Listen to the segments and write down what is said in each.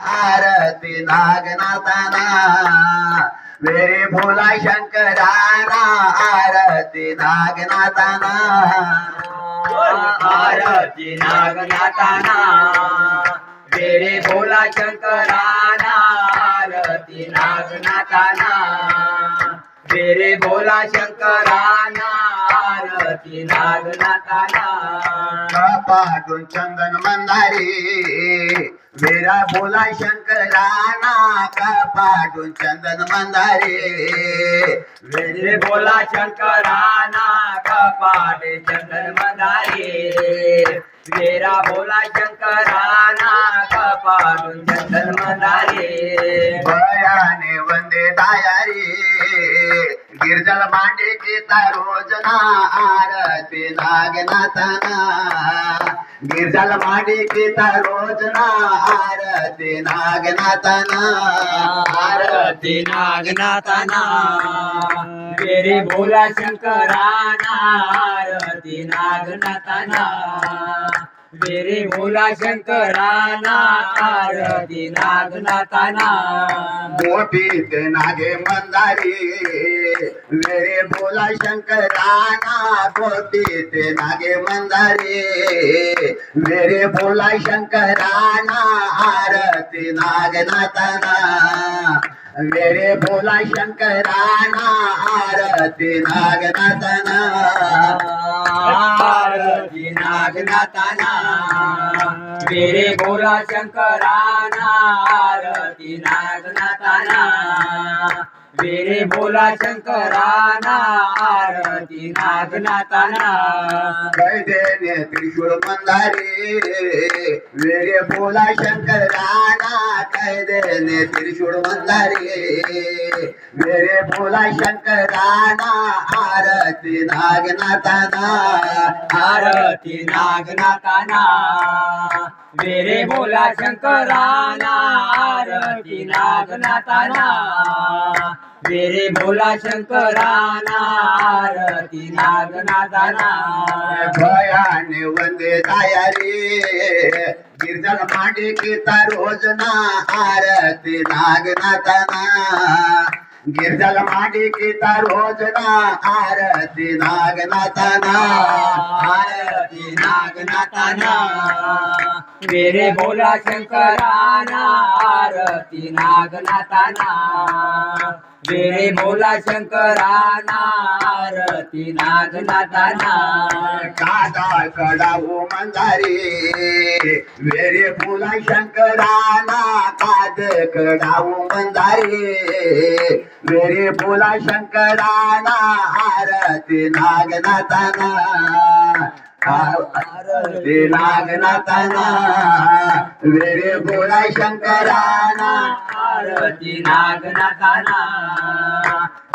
आरती नागनाथाना. वेरे भोला शंकराना आरती नागनाथाना. आरती नागनाथाना. वेरे भोला शंकराना आरती नागनाथाना. वेरे भोला शंकराना पाठून चंदन मंदारी वेरा भोला शंकराना पाठून चंदन मंदारी वेरे भोला शंकराना कपाटे चंदन मदारे वेरा भोला शंकराना कपाटून चंदन मदारे बयाने वंदे दायारी। गिरजल मांडे केता रोजना आरती नागनाथना गिरजल मांडे केता रोजना आरती नागनाथाना आरती नागनाथाना मेरे भोला शंकराना आरती नागनाथना वेरे भोला शंकराना आरती नागनाथाना. गोपीत नागे मंदारी. वेरे भोला शंकराना गोपीत नागे मंदारी. वेरे भोला शंकराना आरती नागनाथाना. वेरे भोला शंकराना आरती नागनाथाना. नागनाथाना मेरे बोला शंकराना आरती नागनाथाना. मेरे बोला शंकराना आरती नागनाथाना. कैदेने त्रिशूळ मंदारी. मेरे बोला शंकराना कैदेने त्रिशूळ मंदारी. मेरे भोला शंकराना आरती नागनाथाना. आरती नागनाथाना. वेरे भोला शंकराना आरती नागनाथाना. वेरे भोला शंकराना आरती नागनाथाना. भयाने वंदे तायारी गिरजल मांडे केता रोजना आरती नागनाथाना. गिरजल मांडे केता रोजना आरती नागनाथाना. नागनाथाना. मेरे भोला शंकराना आरती नागनाथाना. मेरे भोला शंकराना आरती नागनाथाना. कादा कडाऊ मंदारी. मेरे फुला शंकराना काद कडाऊ मंदारी. मेरे फुला शंकराना आरती नागनाथाना. आरती नागनाथाना वेरे भोला शंकराना आरती नागनाथाना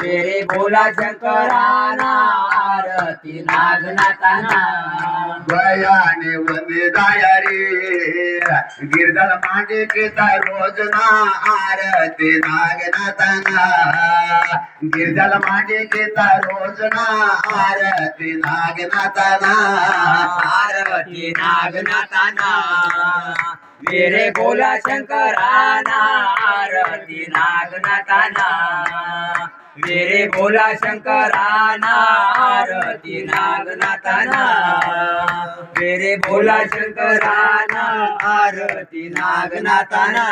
वेरे भोला शंकराना. आरती नागनाथाना. गयाने वंदे दायारी. गिरदल मांडे केता रोजना आरती नागनाथाना. गिरदल मांडे केता रोजना आरती नागनाथाना. आरती नागनाथाना. वेरे भोला शंकराना आरती नागनाथाना. मेरे भोला शंकरा नारती नागनाथाना। मेरे भोला शंकरा आरती नागनाथाना।